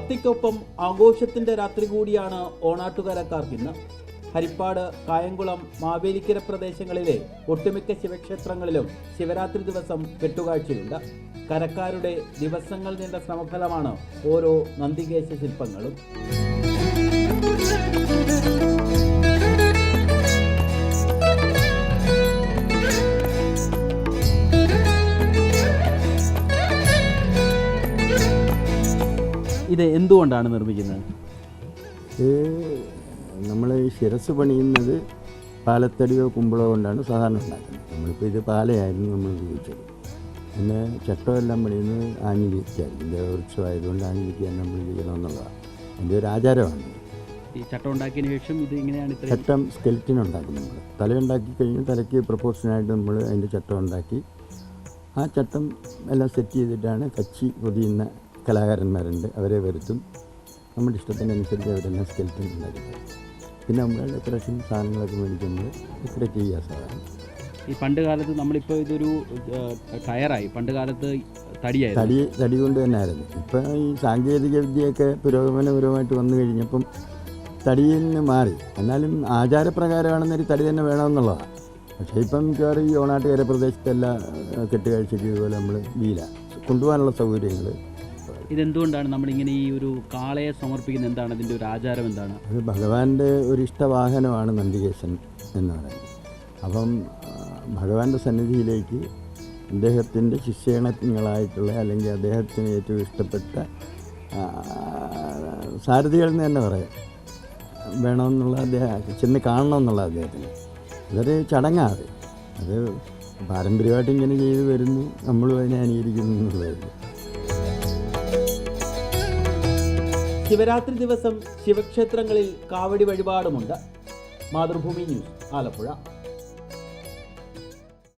പ്രകൃതിക്കൊപ്പം ആഘോഷത്തിന്റെ രാത്രി കൂടിയാണ് ഓണാട്ടുകരക്കാർക്കിന്ന് ഹരിപ്പാട് കായംകുളം മാവേലിക്കര പ്രദേശങ്ങളിലെ ഒട്ടുമിക്ക ശിവക്ഷേത്രങ്ങളിലും ശിവരാത്രി ദിവസം കെട്ടുകാഴ്ചയുണ്ട് കരക്കാരുടെ ദിവസങ്ങൾ നീണ്ട ശ്രമഫലമാണ് ഓരോ നന്ദികേശ ശില്പങ്ങളും. ഇത് എന്തുകൊണ്ടാണ് നിർമ്മിക്കുന്നത്? നമ്മൾ ഈ ശിരസ് പണിയുന്നത് പാലത്തടിയോ കുമ്പളോ കൊണ്ടാണ് സാധാരണ ഉണ്ടാക്കുന്നത്. നമ്മളിപ്പോൾ ഇത് പാലയായിരുന്നു നമ്മൾ ഉപയോഗിച്ചത്. പിന്നെ ചട്ടമെല്ലാം പണിയുന്നത് ആഞ്ഞിലിക്കായിരുന്നു ദേവവൃക്ഷമായതുകൊണ്ട് ആഞ്ഞിരിക്കാൻ നമ്മൾ ചെയ്യണമെന്നുള്ളതാണ് എന്റെ ഒരു ആചാരമാണ്. ഈ ചട്ടം ഉണ്ടാക്കിയതിന് ശേഷം ഇത് ഇങ്ങനെയാണ് ചട്ടം സ്കെൽറ്റിൻ ഉണ്ടാക്കും നമ്മൾ. തലയുണ്ടാക്കി കഴിഞ്ഞ് തലയ്ക്ക് പ്രപ്പോർഷനായിട്ട് നമ്മൾ അതിന്റെ ചട്ടം ഉണ്ടാക്കി. ആ ചട്ടം എല്ലാം സെറ്റ് ചെയ്തിട്ടാണ് കച്ചി പൊതിയുന്ന കലാകാരന്മാരുണ്ട് അവരെ വരുത്തും. നമ്മുടെ ഇഷ്ടത്തിനനുസരിച്ച് അവരെല്ലാം സ്കെൽറ്റൻ ഉണ്ടാക്കി. പിന്നെ നമ്മൾ ഡെക്കറേഷൻ സാധനങ്ങളൊക്കെ മേടിക്കുമ്പോൾ ഡെക്കറേറ്റ് ചെയ്യുക സാധാരണ. ഈ പണ്ട് കാലത്ത് നമ്മളിപ്പോൾ ഇതൊരു ടയറായി. കയറായി പണ്ട് കാലത്ത് തടിയായി തടി തടി കൊണ്ട് തന്നെ ആയിരുന്നു. ഇപ്പം ഈ സാങ്കേതിക വിദ്യയൊക്കെ പുരോഗമനപരമായിട്ട് വന്നു കഴിഞ്ഞപ്പം തടിയിൽ നിന്ന് മാറി. എന്നാലും ആചാരപ്രകാരമാണെന്നൊരു തടി തന്നെ വേണമെന്നുള്ളതാണ്. പക്ഷേ ഇപ്പം മിക്കവാറും ഈ ഓണാട്ടുകര പ്രദേശത്തെല്ലാം കെട്ടുകാഴ്ചയ്ക്ക് ഇതുപോലെ നമ്മൾ വീല കൊണ്ടുപോകാനുള്ള സൗകര്യങ്ങൾ ഇതെന്തുകൊണ്ടാണ് നമ്മൾ ഇങ്ങനെ ഈ ഒരു കാളയെ സമർപ്പിക്കുന്ന എന്താണ്? അതിന്റെ ഒരു ആചാരം എന്താണ്? അത് ഭഗവാന്റെ ഒരു ഇഷ്ടവാഹനമാണ് നന്ദികേശൻ എന്ന് പറയുന്നത്. അപ്പം ഭഗവാന്റെ സന്നിധിയിലേക്ക് അദ്ദേഹത്തിന്റെ ശിഷ്യഗണങ്ങളായിട്ടുള്ള അല്ലെങ്കിൽ അദ്ദേഹത്തിന് ഏറ്റവും ഇഷ്ടപ്പെട്ട സാരഥികൾ എന്ന് തന്നെ പറയാം. വേണമെന്നുള്ള അദ്ദേഹം ചെന്ന് കാണണമെന്നുള്ള അദ്ദേഹത്തിന്. അതൊരു ചടങ്ങാണ്. അത് പാരമ്പര്യമായിട്ട് ഇങ്ങനെ ചെയ്തു വരുന്നു. നമ്മളും അതിനെ അനുകരിക്കുന്നു എന്നുള്ളതായിരുന്നു ശിവരാത്രി ദിവസം ശിവക്ഷേത്രങ്ങളിൽ കാവടി വഴിപാടുമുണ്ട്. മാതൃഭൂമി ന്യൂസ് ആലപ്പുഴ.